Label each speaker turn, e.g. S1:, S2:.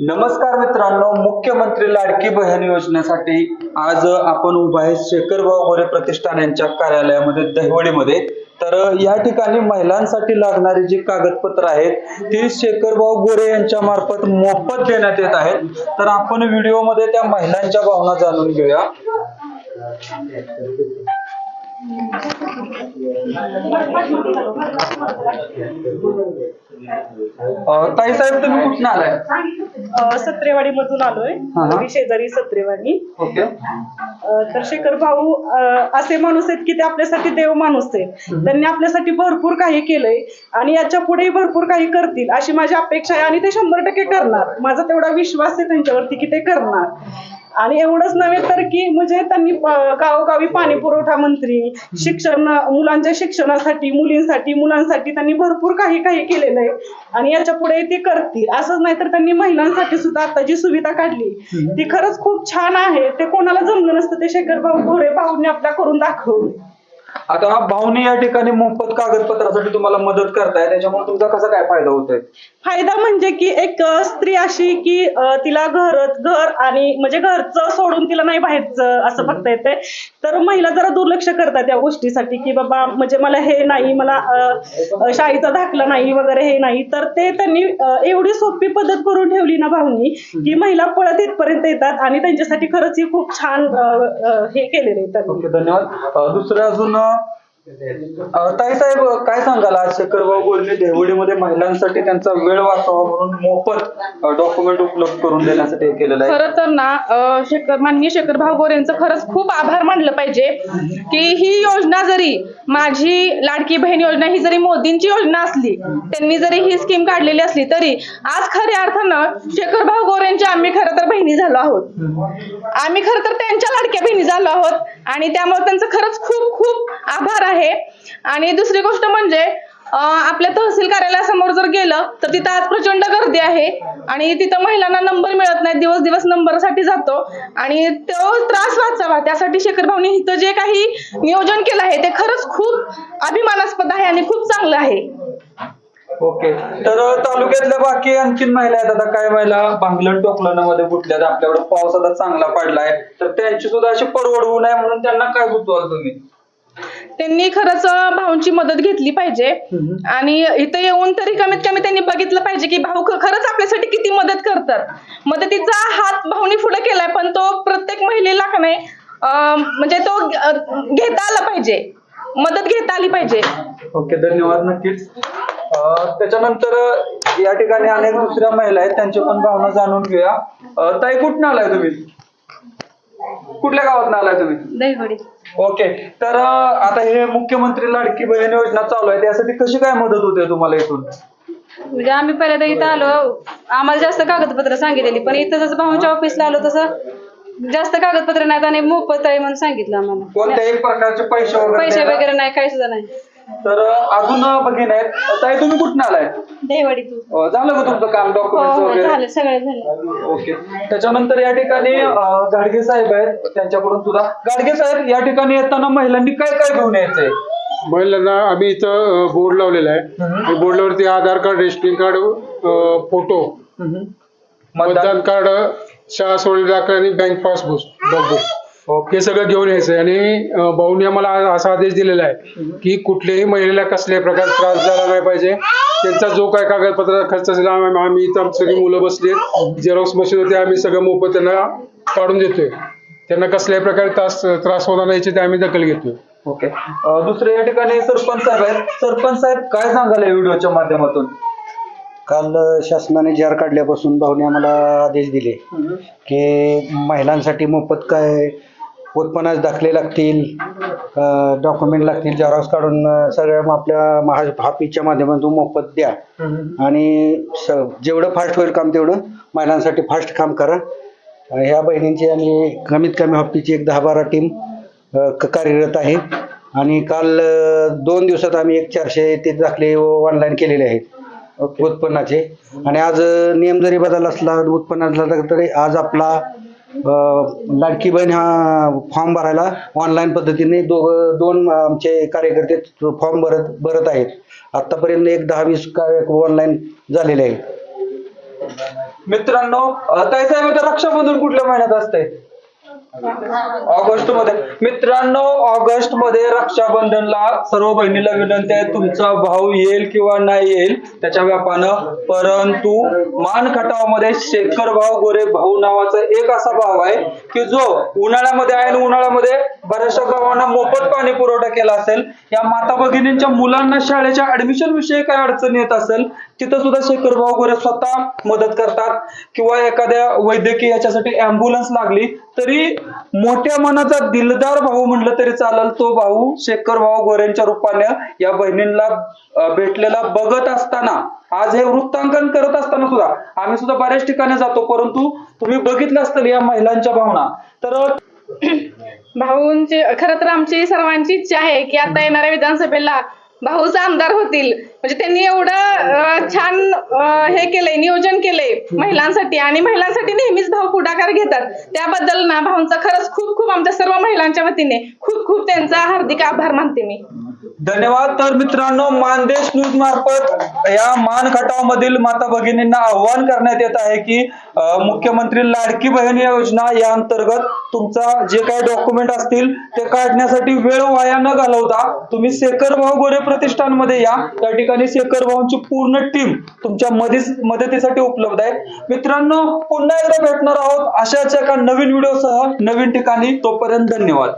S1: नमस्कार मित्रांनो मुख्यमंत्री लाडकी बहीण योजनेसाठी आज आपण उभा आहे शेखरभाऊ गोरे प्रतिष्ठान यांच्या कार्यालयामध्ये दहिवडीमध्ये. तर या ठिकाणी महिलांसाठी लागणारी जी कागदपत्र आहेत ती शेखरभाऊ गोरे यांच्या मार्फत मोफत देण्यात येत आहेत. तर आपण व्हिडिओमध्ये त्या महिलांच्या भावना जाणून घेऊया. ताई साहेब तुम्ही कुठून आलाय?
S2: अ, सत्रेवाडीमधून आलोय.
S1: हा, हा.
S2: मी शेजारी सत्रेवाडी.
S1: ओके.
S2: अ, तर शेखर भाऊ अ, असे माणूस आहेत की ते आपल्यासाठी देव माणूस आहेत. त्यांनी आपल्यासाठी भरपूर काही केलंय आणि याच्या पुढेही भरपूर काही करतील अशी माझी अपेक्षा आहे आणि ते शंभर टक्के करणार. माझा तेवढा विश्वास आहे त्यांच्यावरती की ते करणार. आणि एवढंच नव्हे तर की म्हणजे त्यांनी गावोगावी पाणी पुरवठा मंत्री शिक्षण मुलांच्या शिक्षणासाठी मुलींसाठी मुलांसाठी त्यांनी भरपूर काही काही केलेलं आहे. आणि याच्यापुढे ते करतील. असंच नाही तर त्यांनी महिलांसाठी सुद्धा आता जी सुविधा काढली ती खरंच खूप छान आहे. ते कोणाला जमलं नसतं ते शेखर भाऊ भोरे भाऊंनी आपल्या करून दाखवलं.
S1: आता भाऊनी या ठिकाणी मोफत कागदपत्रासाठी तुम्हाला मदत करताय. त्याच्यामुळे तुमचा कसा काय फायदा होतोय?
S2: फायदा म्हणजे की एक अ, स्त्री अशी की अ, तिला घर घर आणि म्हणजे घरचं सोडून तिला नाही बाहेरचं असं बघता येते तर महिला जरा दुर्लक्ष करतात या गोष्टीसाठी की बाबा म्हणजे मला हे नाही मला अ, अ, शाळेचा दाखला नाही वगैरे हे नाही. तर ते त्यांनी अ, एवढी सोपी पद्धत करून ठेवली ना भाऊनी की महिला पळत इथपर्यंत येतात आणि त्यांच्यासाठी खरंच ही खूप छान अ, अ, हे केलेलं आहे त्यांनी.
S1: ओके धन्यवाद. अं, दुसरं अजून अं, ताई साहेब काय सांगाल? आज शेखरभाऊ गोरे देवडीमध्ये महिलांसाठी त्यांचा वेळ वाचावा म्हणून मोफत डॉक्युमेंट उपलब्ध करून देण्यासाठी हे केलेलं आहे.
S3: खरं तर ना शेखर माननीय शेखर भाऊ यांचं खरंच खूप आभार मानलं पाहिजे की ही योजना जरी माझी लाडकी बहीण योजना ही जरी मोदींची योजना असली त्यांनी जरी ही स्कीम काढलेली असली तरी आज खऱ्या अर्थानं शेखर भाऊ गोरेंच्या आम्ही खरं तर बहिणी झालो आहोत. आम्ही खरं तर त्यांच्या लाडक्या बहिणी झालो आहोत. आणि त्यामुळे त्यांचं खरंच खूप खूप आभार आहे. आणि दुसरी गोष्ट म्हणजे आपल्या तहसील कार्यालयासमोर जर गेलं तर तिथं आज प्रचंड गर्दी आहे. आणि तिथं महिलांना नंबर मिळत नाही दिवस दिवस नंबरसाठी जातो. आणि तो त्रास वाचावा. त्यासाठी शेखर भाऊनी इथं जे काही नियोजन केलं आहे ते खरंच खूप अभिमानास्पद आहे आणि खूप चांगलं आहे.
S1: ओके. तर तालुक्यातल्या बाकी आणखीन महिला आहेत. आता काय महिला भांगलन टोकलनामध्ये गुंतल्यात आपल्याकडे पाऊस आता चांगला पडलाय. तर त्यांची सुद्धा अशी परवडवू होऊ नये म्हणून त्यांना काय सुचवाल तुम्ही?
S3: त्यांनी खरंच भाऊंची मदत घेतली पाहिजे. आणि इथं येऊन तरी कमीत कमी त्यांनी बघितलं पाहिजे की भाऊ खरंच आपल्यासाठी किती मदत करतात. मदतीचा हात भाऊनी पुढे केलाय पण तो प्रत्येक महिलेला का नाही म्हणजे तो घेता आला पाहिजे. मदत घेता आली पाहिजे.
S1: ओके धन्यवाद नक्कीच. त्याच्यानंतर या ठिकाणी अनेक दुसऱ्या महिला आहेत त्यांची पण भावना जाणून घेऊया. ताई कुठून आलाय तुम्ही? कुठल्या गावात आलाय तुम्ही?
S3: दहीवडी.
S1: ओके. तर आता हे मुख्यमंत्री लाडकी बहीण योजना चालू आहे त्यासाठी कशी काय मदत होते तुम्हाला इथून?
S4: म्हणजे आम्ही पहिल्यांदा इथं आलो आम्हाला जास्त कागदपत्र सांगितलेली पण इथं जसं भाऊंच्या ऑफिसला आलो तसं जास्त कागदपत्र नाहीत आणि मोफत आहे म्हणून सांगितलं आम्हाला.
S1: कोणत्याही प्रकारचे पैसे वगैरे
S4: पैसे
S1: द्यायला-
S4: वगैरे नाही काही सुद्धा नाही.
S1: तर अजून भगिन आहेत. ताई तुम्ही कुठून आलाय?
S2: देवाडी तू
S1: अं, झालं का तुमचं काम
S4: हो
S1: डॉक्युमेंट
S4: हो
S1: वगैरे?
S4: झालं सगळं झालं.
S1: ओके. त्याच्यानंतर या ठिकाणी अं, गाडगे साहेब आहेत त्यांच्याकडून सुद्धा. गाडगे साहेब या ठिकाणी येताना महिलांनी काय काय घेऊन यायचंय?
S5: महिलांना आम्ही इथं बोर्ड लावलेला आहे. बोर्डवरती Aadhaar card rationing card photo
S1: मतदान
S5: मतदान. कार्ड शाळा सोडलेला दाखला आणि बँक पासबुक बुक हे सगळं घेऊन यायचं आणि भाऊनी आम्हाला असा आदेश दिलेला आहे की कुठल्याही महिलेला कसल्याही प्रकारचा त्रास झाला नाही पाहिजे. त्यांचा जो काय कागदपत्र खर्च झाला आम्ही आम्ही इथं आमची सगळी मुलं बसली झेरॉक्स मशीन होते आम्ही सगळं मोफत त्यांना काढून देतोय. त्यांना कसल्याही प्रकारे त्रास त्रास होणार नाही याची ते आम्ही दखल घेतोय.
S1: ओके. दुसरे या ठिकाणी सरपंच साहेब आहेत. सरपंच साहेब काय सांगाल या व्हिडिओच्या माध्यमातून?
S6: काल शासनाने जार काढल्यापासून भाऊने आम्हाला आदेश दिले की महिलांसाठी मोफत काय उत्पन्नाचे दाखले लागतील डॉक्युमेंट लागतील झेरॉक्स काढून सगळ्या आपल्या महा हापीच्या माध्यमातून मोफत द्या. आणि स जेवढं फास्ट होईल काम तेवढं महिलांसाठी फास्ट काम करा. ह्या बहिणींची आणि कमीत कमी हॉपीची एक दहा बारा टीम कार्यरत आहे. आणि काल दोन दिवसात आम्ही एक चारशे ते दाखले ऑनलाईन केलेले आहेत. उत्पन्नाचे. आणि आज नियम जरी बदल असला उत्पन्नाचा तरी आज आपला लाडकी बहीण हा फॉर्म भरायला ऑनलाईन पद्धतीने दो दोन आमचे कार्यकर्ते फॉर्म भरत भरत आहेत. आतापर्यंत एक दहा वीस ऑनलाईन झालेले आहेत.
S1: मित्रांनो अं, ताई साहेब आता रक्षाबंधन कुठल्या महिन्यात असते ऑगस्टमध्ये मित्रांनो ऑगस्टमध्ये रक्षाबंधनला सर्व बहिणीला विनंती आहे तुमचा भाऊ येईल किंवा नाही येईल त्याच्या व्यापानं. परंतु मानमध्ये शेखर भाऊ गोरे भाऊ नावाचा एक असा भाव आहे की जो उन्हाळ्यामध्ये आहे आणि उन्हाळ्यामध्ये बऱ्याचशा गावांना मोफत पाणी पुरवठा केला असेल या माता भगिनींच्या मुलांना शाळेच्या ऍडमिशन विषयी काय अडचण येत असेल तिथं सुद्धा शेखर भाऊ गोरे स्वतः मदत करतात. किंवा एखाद्या वैद्यकीय याच्यासाठी अँब्युलन्स लागली तरी मोठ्या मनाचा दिलदार भाऊ म्हणलं तरी चालेल तो भाऊ शेखर भाऊ गोरेंच्या रूपाने या बहिणींना भेटलेला बघत असताना आज हे वृत्तांकन करत असताना सुद्धा आम्ही सुद्धा बऱ्याच ठिकाणी जातो परंतु तुम्ही बघितलं असतं या महिलांच्या भावना. तर
S3: भाऊंची खर तर आमची सर्वांची इच्छा आहे की आता येणाऱ्या विधानसभेला भाऊच आमदार होतील. म्हणजे त्यांनी एवढं छान हे केलंय नियोजन केलंय महिलांसाठी आणि महिलांसाठी नेहमीच भाऊ पुढाकार घेतात. त्याबद्दल ना भाऊंचा खरंच खूप खूप आमच्या सर्व महिलांच्या वतीने खूप खूप त्यांचा हार्दिक आभार मानते मी.
S1: धन्यवाद. तर मित्रांनो मानदेश न्यूज मार्फत या मान खटावमधील माता भगिनींना आव्हान करण्यात येत आहे की मुख्यमंत्री लाडकी बहीण योजना या अंतर्गत तुमचा जे काही डॉक्युमेंट असतील ते काढण्यासाठी वेळ वाया न घालवता तुम्ही शेखर भाऊ गोरे प्रतिष्ठानमध्ये या. त्या ठिकाणी शेखर भाऊंची पूर्ण टीम तुमच्या मदतीस मदतीसाठी उपलब्ध आहे मित्रांनो पुन्हा एकदा भेटणार आहोत अशाच एका नवीन व्हिडिओसह नवीन ठिकाणी तोपर्यंत धन्यवाद.